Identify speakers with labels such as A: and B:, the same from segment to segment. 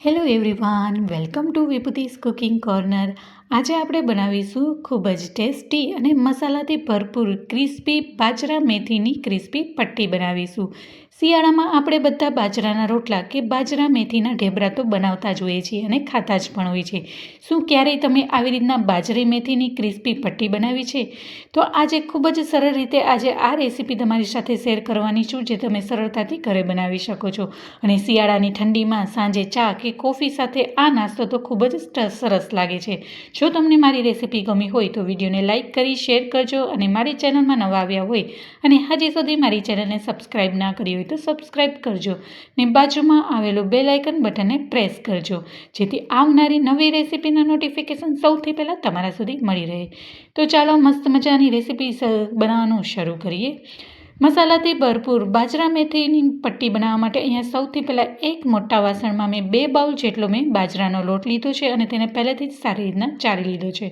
A: Hello everyone welcome to Vibhuti's cooking corner આજે આપણે બનાવીશું ખૂબ જ ટેસ્ટી અને મસાલાથી ભરપૂર ક્રિસ્પી બાજરા મેથીની ક્રિસ્પી પટ્ટી બનાવીશું. શિયાળામાં આપણે બધા બાજરાના રોટલા કે બાજરા મેથીના ઢેબરા તો બનાવતા જ હોઈએ છીએ અને ખાતા જ પણ હોઈએ છીએ. શું ક્યારેય તમે આવી રીતના બાજરી, મેથીની ક્રિસ્પી પટ્ટી બનાવી છે? તો આજે ખૂબ જ સરળ રીતે આજે આ રેસીપી તમારી સાથે શેર કરવાની છું જે તમે સરળતાથી ઘરે બનાવી શકો છો. અને શિયાળાની ઠંડીમાં સાંજે ચા કે કોફી સાથે આ નાસ્તો તો ખૂબ જ સરસ લાગે છે. જો તમને મારી રેસીપી ગમી હોય તો વિડીયોને લાઇક કરી, શેર કરજો અને મારી ચેનલમાં નવા આવ્યા હોય અને હજી સુધી મારી ચેનલને સબસ્ક્રાઈબ ના કરી હોય તો સબસ્ક્રાઈબ કરજો ને બાજુમાં આવેલું બેલ આઇકન બટનને પ્રેસ કરજો, જેથી આવનારી નવી રેસીપીના નોટિફિકેશન સૌથી પહેલાં તમારા સુધી મળી રહે. તો ચાલો મસ્ત મજાની રેસીપી બનાવવાનું શરૂ કરીએ. મસાલાથી ભરપૂર બાજરા મેથીની પટ્ટી બનાવવા માટે અહીંયા સૌથી પહેલાં એક મોટા વાસણમાં મેં બે બાઉલ જેટલો મેં બાજરાનો લોટ લીધો છે અને તેને પહેલેથી જ સારી રીતના ચાળી લીધો છે.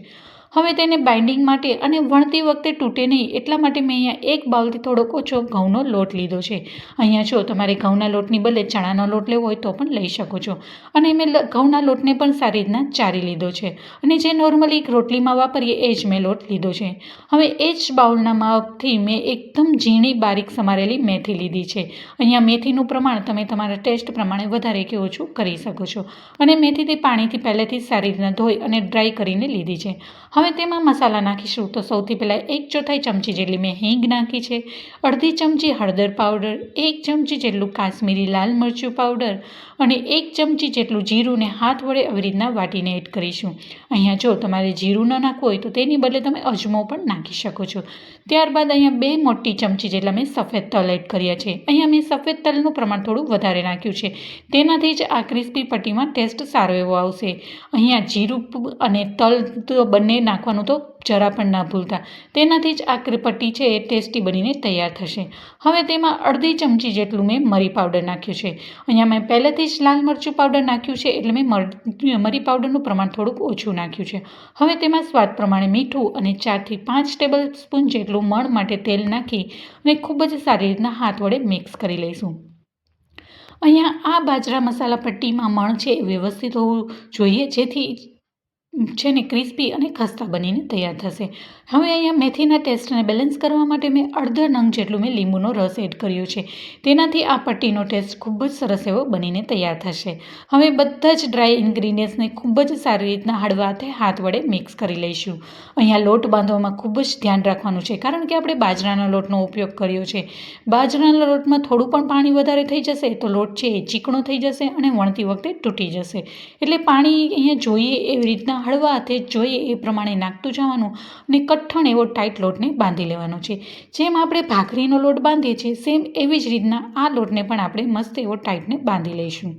A: હવે તેને બાઇન્ડિંગ માટે અને વણતી વખતે તૂટે નહીં, એટલા માટે મેં અહીંયા એક બાઉલથી થોડોક ઓછો ઘઉંનો લોટ લીધો છે. અહીંયા જો તમારે ઘઉંના લોટની બદલે ચણાનો લોટ લેવો હોય તો પણ લઈ શકો છો. અને મેં ઘઉંના લોટને પણ સારી રીતના ચારી લીધો છે. અને જે નોર્મલી રોટલીમાં વાપરીએ એ જ મેં લોટ લીધો છે. હવે એ જ બાઉલના માપથી મેં એકદમ ઝીણી બારીક સમારેલી મેથી લીધી છે. અહીંયા મેથીનું પ્રમાણ તમે તમારા ટેસ્ટ પ્રમાણે વધારે કે ઓછું કરી શકો છો. અને મેથીથી પાણીથી પહેલેથી સારી રીતના ધોઈ અને ડ્રાય કરીને લીધી છે. હવે તેમાં મસાલા નાખીશું. તો સૌથી પહેલાં એક ચોથાઈ ચમચી જેટલી મેં હિંગ નાખી છે, અડધી ચમચી હળદર પાવડર, એક ચમચી જેટલું કાશ્મીરી લાલ મરચું પાવડર અને એક ચમચી જેટલું જીરુંને હાથ વડે આવી રીતના વાટીને એડ કરીશું. અહીંયા જો તમારે જીરું ન નાખવું હોય તો તેની બદલે તમે અજમો પણ નાખી શકો છો. ત્યારબાદ અહીંયા બે મોટી ચમચી જેટલા મેં સફેદ તલ એડ કર્યા છે. અહીંયા મેં સફેદ તલનું પ્રમાણ થોડું વધારે નાખ્યું છે. તેનાથી જ આ ક્રિસ્પી પટ્ટીમાં ટેસ્ટ સારો એવો આવશે. અહીંયા જીરું અને તલ તો બંને નાખવાનું તો જરા પણ ના ભૂલતા. તેનાથી જ આ પટ્ટી છે એ ટેસ્ટી બનીને તૈયાર થશે. હવે તેમાં અડધી ચમચી જેટલું મેં મરી પાવડર નાખ્યું છે. અહીંયા મેં પહેલેથી જ લાલ મરચું પાવડર નાખ્યું છે એટલે મેં મરી પાવડરનું પ્રમાણ થોડુંક ઓછું નાખ્યું છે. હવે તેમાં સ્વાદ પ્રમાણે મીઠું અને ચારથી પાંચ ટેબલ સ્પૂન જેટલું મણ માટે તેલ નાખી અને ખૂબ જ સારી રીતના હાથ વડે મિક્સ કરી લઈશું. અહીંયા આ બાજરા મસાલા પટ્ટીમાં મણ છે એ વ્યવસ્થિત હોવું જોઈએ, જેથી છે ને ક્રિસ્પી અને ખસ્તા બનીને તૈયાર થશે. હવે અહીંયા મેથીના ટેસ્ટને બેલેન્સ કરવા માટે મેં અડધા નંગ જેટલું મેં લીંબુનો રસ એડ કર્યો છે. તેનાથી આ પટ્ટીનો ટેસ્ટ ખૂબ જ સરસ એવો બનીને તૈયાર થશે. હવે બધા જ ડ્રાય ઇન્ગ્રીડિયન્ટ્સને ખૂબ જ સારી રીતના હળવા હાથે વડે મિક્સ કરી લઈશું. અહીંયા લોટ બાંધવામાં ખૂબ જ ધ્યાન રાખવાનું છે, કારણ કે આપણે બાજરાના લોટનો ઉપયોગ કર્યો છે. બાજરાના લોટમાં થોડું પણ પાણી વધારે થઈ જશે તો લોટ છે એ ચીકણો થઈ જશે અને વણતી વખતે તૂટી જશે. એટલે પાણી અહીંયા જોઈએ એવી રીતના હળવા હાથે જોઈએ એ પ્રમાણે નાખતું જવાનું અને કઠણ એવો ટાઈટ લોટને બાંધી લેવાનો છે. જેમ આપણે ભાખરીનો લોટ બાંધીએ છીએ સેમ એવી જ રીતના આ લોટને પણ આપણે મસ્ત એવો ટાઈટને બાંધી લઈશું.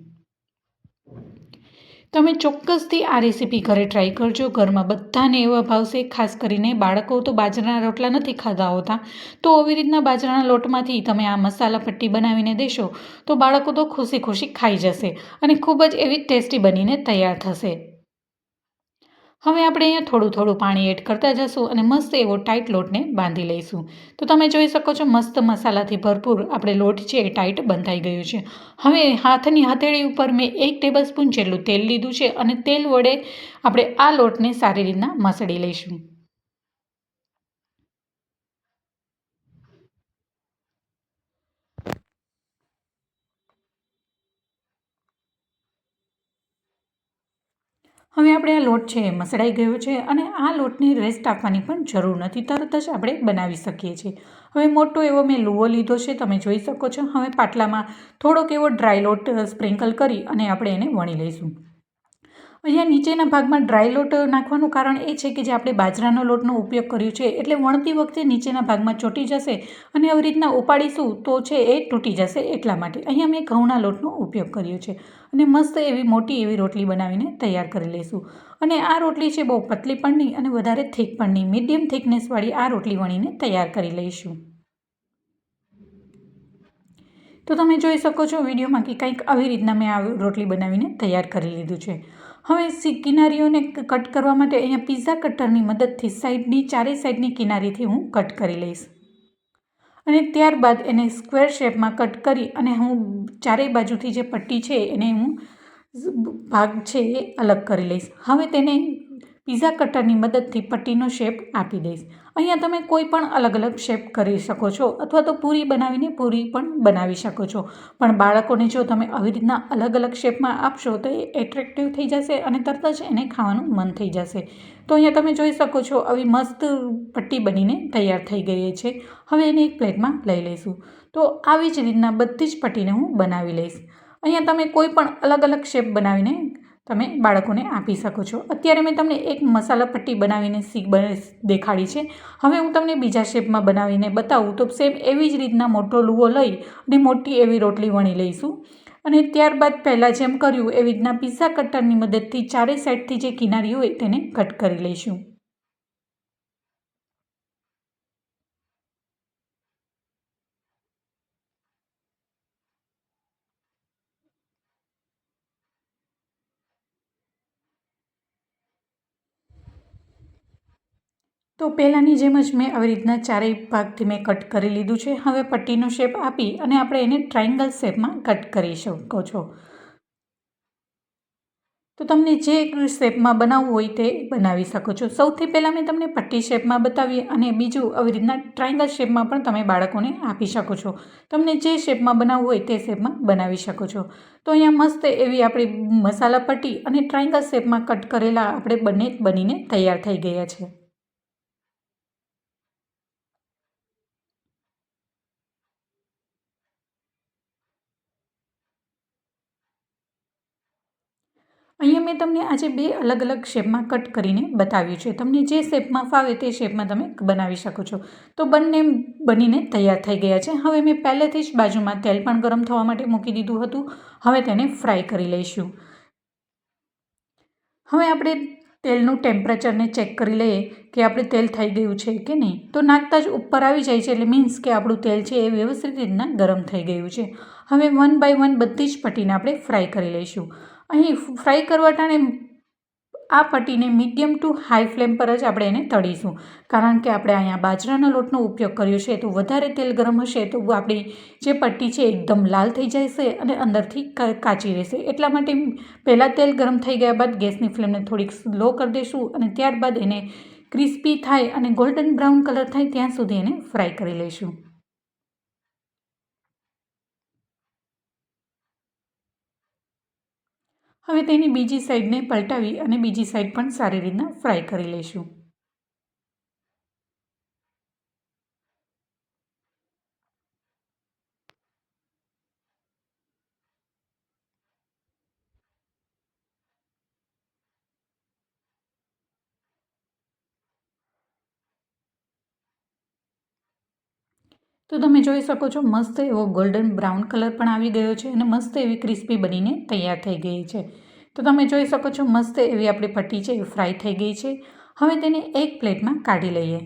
A: તમે ચોક્કસથી આ રેસીપી ઘરે ટ્રાય કરજો. ઘરમાં બધાને એવા ભાવશે ખાસ કરીને બાળકો તો બાજરાના રોટલા નથી ખાધા હોતા. તો આવી રીતના બાજરાના લોટમાંથી તમે આ મસાલા પટ્ટી બનાવીને દેશો તો બાળકો તો ખુશી ખુશી ખાઈ જશે અને ખૂબ જ એવી ટેસ્ટી બનીને તૈયાર થશે. હવે આપણે અહીંયા થોડું થોડું પાણી એડ કરતા જશું અને મસ્ત એવો ટાઈટ લોટને બાંધી લઈશું. તો તમે જોઈ શકો છો મસ્ત મસાલાથી ભરપૂર આપણે લોટ છે એ ટાઈટ બંધાઈ ગયું છે. હવે હાથની હથેળી ઉપર મેં એક ટેબલ સ્પૂન જેટલું તેલ લીધું છે અને તેલ વડે આપણે આ લોટને સારી રીતના મસળી લઈશું. હવે આપણે આ લોટ છે મસળાઈ ગયો છે અને આ લોટને રેસ્ટ આપવાની પણ જરૂર નથી. તરત જ આપણે બનાવી શકીએ છીએ. હવે મોટો એવો મેં લુવો લીધો છે, તમે જોઈ શકો છો. હવે પાટલામાં થોડોક એવો ડ્રાય લોટ સ્પ્રિંકલ કરી અને આપણે એને વણી લઈશું. અહીંયા નીચેના ભાગમાં ડ્રાય લોટ નાખવાનું કારણ એ છે કે જે આપણે બાજરાનો લોટનો ઉપયોગ કર્યો છે એટલે વણતી વખતે નીચેના ભાગમાં ચોંટી જશે અને આવી રીતના ઉપાડીશું તો છે એ તૂટી જશે એટલા માટે. અહીંયા મેં ઘઉંના લોટનો ઉપયોગ કર્યો છે અને મસ્ત એવી મોટી એવી રોટલી બનાવીને તૈયાર કરી લઈશું. અને આ રોટલી છે બહુ પતલી પણ નહીં અને વધારે થીક પણ નહીં. મીડિયમ થિકનેસવાળી આ રોટલી વણીને તૈયાર કરી લઈશું. તો તમે જોઈ શકો છો વિડીયોમાં કે કંઈક આવી રીતના મેં આ રોટલી બનાવીને તૈયાર કરી લીધું છે. હવે સી કિનારીઓને કટ કરવા માટે અહીંયા પિઝા કટરની મદદથી સાઈડની, ચારેય સાઈડની કિનારીથી હું કટ કરી લઈશ. અને ત્યારબાદ એને સ્ક્વેર શેપમાં કટ કરી અને હું ચારેય બાજુથી જે પટ્ટી છે એને હું ભાગ છે એ અલગ કરી લઈશ. હવે તેને પીઝા કટરની મદદથી પટ્ટીનો શેપ આપી દઈશ. અહીંયા તમે કોઈ પણ અલગ અલગ શેપ કરી શકો છો અથવા તો પૂરી બનાવીને પૂરી પણ બનાવી શકો છો. પણ બાળકોને જો તમે આવી રીતના અલગ અલગ શેપમાં આપશો તો એ એટ્રેક્ટિવ થઈ જશે અને તરત જ એને ખાવાનું મન થઈ જશે. તો અહીંયા તમે જોઈ શકો છો આવી મસ્ત પટ્ટી બનીને તૈયાર થઈ ગઈ છે. હવે એને એક પ્લેટમાં લઈ લઈશું. તો આવી જ રીતના બધી જ પટ્ટીને હું બનાવી લઈશ. અહીંયા તમે કોઈ પણ અલગ અલગ શેપ બનાવીને તમે બાળકોને આપી શકો છો. અત્યારે મેં તમને એક મસાલા પટ્ટી બનાવીને શીખ દેખાડી છે. હવે હું તમને બીજા શેપમાં બનાવીને બતાવું. તો સેમ એવી જ રીતના મોટો લુવો લઈ અને મોટી એવી રોટલી વણી લઈશું. અને ત્યારબાદ પહેલાં જેમ કર્યું એવી રીતના પીઝા કટરની મદદથી ચારે સાઈડથી જે કિનારી હોય તેને કટ કરી લઈશું. તો પહેલાંની જેમ જ મેં આવી રીતના ચારેય ભાગથી મેં કટ કરી લીધું છે. હવે પટ્ટીનો શેપ આપી અને આપણે એને ટ્રાયંગલ શેપમાં કટ કરી શકો છો. તો તમને જે શેપમાં બનાવવું હોય તે બનાવી શકો છો. સૌથી પહેલાં મેં તમને પટ્ટી શેપમાં બતાવી અને બીજું આવી રીતના ટ્રાયંગલ શેપમાં પણ તમે બાળકોને આપી શકો છો. તમને જે શેપમાં બનાવવું હોય તે શેપમાં બનાવી શકો છો. તો અહીંયા મસ્ત એવી આપણી મસાલા પટ્ટી અને ટ્રાયંગલ શેપમાં કટ કરેલા આપણે બંને બનીને તૈયાર થઈ ગયા છે. મેં તમને આજે બે અલગ અલગ શેપમાં કટ કરીને બતાવ્યું છે. તમને જે શેપમાં ફાવે તે શેપમાં તમે બનાવી શકો છો. તો બંને બનીને તૈયાર થઈ ગયા છે. હવે મેં પહેલેથી જ બાજુમાં તેલ પણ ગરમ થવા માટે મૂકી દીધું હતું. હવે તેને ફ્રાય કરી લઈશું. હવે આપણે તેલનું ટેમ્પરેચરને ચેક કરી લઈએ કે આપણે તેલ થઈ ગયું છે કે નહીં. તો નાખતા જ ઉપર આવી જાય છે એટલે મીન્સ કે આપણું તેલ છે એ વ્યવસ્થિત રીતના ગરમ થઈ ગયું છે. હવે વન બાય વન બધી જ પટ્ટીને આપણે ફ્રાય કરી લઈશું. અહીં ફ્રાય કરવા ટાણે આ પટ્ટીને મીડિયમ ટુ હાઈ ફ્લેમ પર જ આપણે એને તળીશું. કારણ કે આપણે અહીંયા બાજરાના લોટનો ઉપયોગ કર્યો છે, તો વધારે તેલ ગરમ હશે, તો આપણી જે પટ્ટી છે એકદમ લાલ થઈ જશે અને અંદરથી કાચી રહેશે. એટલા માટે પહેલાં તેલ ગરમ થઈ ગયા બાદ ગેસની ફ્લેમને થોડીક લો કરી દઈશું અને ત્યારબાદ એને ક્રિસ્પી થાય અને ગોલ્ડન બ્રાઉન કલર થાય ત્યાં સુધી એને ફ્રાય કરી લઈશું. હવે તેની બીજી સાઈડને પલટાવી અને બીજી સાઈડ પણ સારી રીતના ફ્રાય કરી લઈશું. તો તમે જોઈ શકો છો, મસ્ત એવો ગોલ્ડન બ્રાઉન કલર પણ આવી ગયો છે અને મસ્ત એવી ક્રિસ્પી બનીને તૈયાર થઈ ગઈ છે. તો તમે જોઈ શકો છો, મસ્ત એવી આપણી પટ્ટી છે, એ ફ્રાય થઈ ગઈ છે. હવે તેને એક પ્લેટમાં કાઢી લઈએ.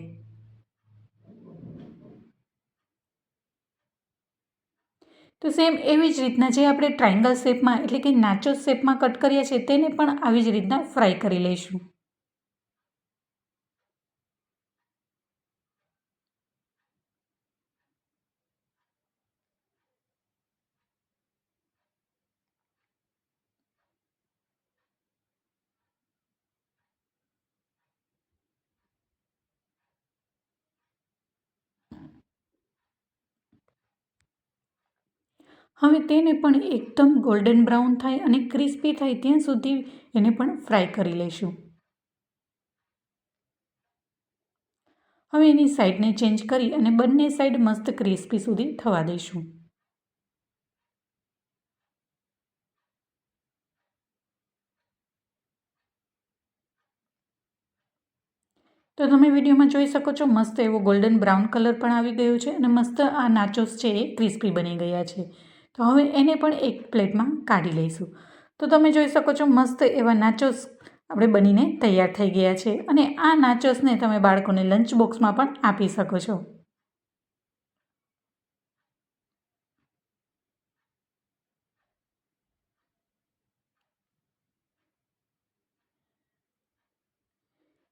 A: તો સેમ એવી જ રીતના જે આપણે ટ્રાયંગલ શેપમાં એટલે કે નાચો શેપમાં કટ કરીએ છીએ, તેને પણ આવી જ રીતના ફ્રાય કરી લઈશું. હવે તેને પણ એકદમ ગોલ્ડન બ્રાઉન થાય અને ક્રિસ્પી થાય ત્યાં સુધી એને પણ ફ્રાય કરી લઈશું. હવે એની સાઈડને ચેન્જ કરી અને બંને સાઈડ મસ્ત ક્રિસ્પી સુધી થવા દઈશું. તો તમે વિડીયોમાં જોઈ શકો છો, મસ્ત એવો ગોલ્ડન બ્રાઉન કલર પણ આવી ગયો છે અને મસ્ત આ નાચોસ છે એ ક્રિસ્પી બની ગયા છે. તો હવે એને પણ એક પ્લેટમાં કાઢી લઈશું. તો તમે જોઈ શકો છો, મસ્ત એવા નાચોસ આપણે બનીને તૈયાર થઈ ગયા છે. અને આ નાચોસને તમે બાળકોને લંચ બોક્સમાં પણ આપી શકો છો.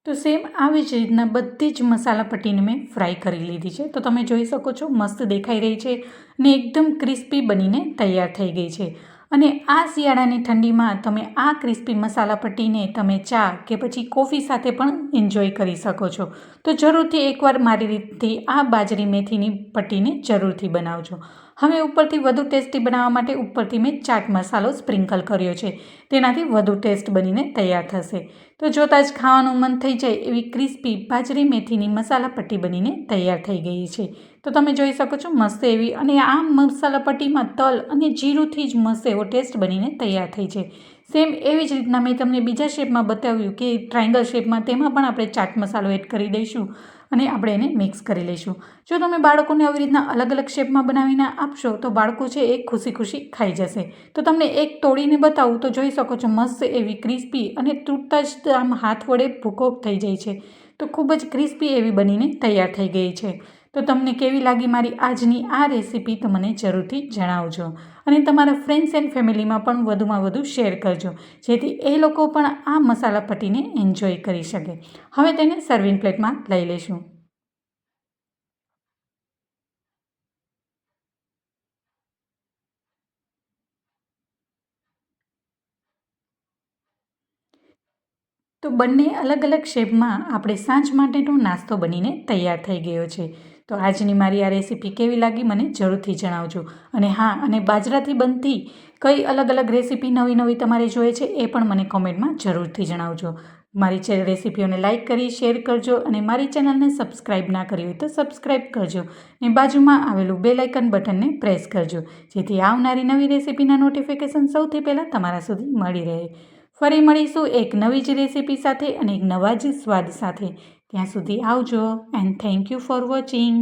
A: તો સેમ આવી જ રીતના બધી જ મસાલા પટ્ટીને મેં ફ્રાય કરી લીધી છે. તો તમે જોઈ શકો છો, મસ્ત દેખાઈ રહી છે અને એકદમ ક્રિસ્પી બનીને તૈયાર થઈ ગઈ છે. અને આ શિયાળાની ઠંડીમાં તમે આ ક્રિસ્પી મસાલા પટ્ટીને તમે ચા કે પછી કોફી સાથે પણ એન્જોય કરી શકો છો. તો જરૂરથી એકવાર મારી રીતથી આ બાજરી મેથીની પટ્ટીને જરૂરથી બનાવજો. હવે ઉપરથી વધુ ટેસ્ટી બનાવવા માટે ઉપરથી મેં ચાટ મસાલો સ્પ્રિંકલ કર્યો છે. તેનાથી વધુ ટેસ્ટ બનીને તૈયાર થશે. તો જોતાં જ ખાવાનું મન થઈ જાય એવી ક્રિસ્પી બાજરી મેથીની મસાલા પટ્ટી બનીને તૈયાર થઈ ગઈ છે. તો તમે જોઈ શકો છો મસ્ત એવી અને આ મસાલા પટ્ટીમાં તલ અને જીરુંથી જ મસ્ત એવો ટેસ્ટ બનીને તૈયાર થઈ છે. સેમ એવી જ રીતના મેં તમને બીજા શેપમાં બતાવ્યું કે ટ્રાયંગલ શેપમાં તેમાં પણ આપણે ચાટ મસાલો એડ કરી દઈશું. અને આપણે એને મિક્સ કરી લઈશું. જો તમે બાળકોને આવી રીતના અલગ અલગ શેપમાં બનાવીને આપશો, તો બાળકો છે એ ખુશી ખુશી ખાઈ જશે. તો તમને એક તોડીને બતાવું, તો જોઈ શકો છો મસ્ત એવી ક્રિસ્પી અને તૂટતા જ આમ હાથ વડે ભૂકો થઈ જાય છે. તો ખૂબ જ ક્રિસ્પી એવી બનીને તૈયાર થઈ ગઈ છે. તો તમને કેવી લાગી મારી આજની આ રેસીપી તો મને જરૂરથી જણાવજો. અને તમારા ફ્રેન્ડ્સ એન્ડ ફેમિલીમાં પણ વધુમાં વધુ શેર કરજો, જેથી એ લોકો પણ આ મસાલા પટ્ટીને એન્જોય કરી શકે. હવે તેને સર્વિંગ પ્લેટમાં લઈ લઈશું. તો બંને અલગ અલગ શેપમાં આપણે સાંજ માટેનો નાસ્તો બનીને તૈયાર થઈ ગયો છે. તો આજની મારી આ રેસીપી કેવી લાગી મને જરૂરથી જણાવજો. અને હા અને બાજરાથી બનતી કઈ અલગ અલગ રેસીપી નવી નવી તમારે જોઈએ છે એ પણ મને કોમેન્ટમાં જરૂરથી જણાવજો. મારી રેસીપીઓને લાઇક કરી શેર કરજો અને મારી ચેનલને સબસ્ક્રાઈબ ના કરી હોય તો સબસ્ક્રાઈબ કરજો. ને બાજુમાં આવેલું બે લાઇકન બટનને પ્રેસ કરજો જેથી આવનારી નવી રેસીપીના નોટિફિકેશન સૌથી પહેલાં તમારા સુધી મળી રહે. ફરી મળીશું એક નવી જ રેસીપી સાથે અને એક નવા જ સ્વાદ સાથે. ત્યાં સુધી આવજો and thank you for watching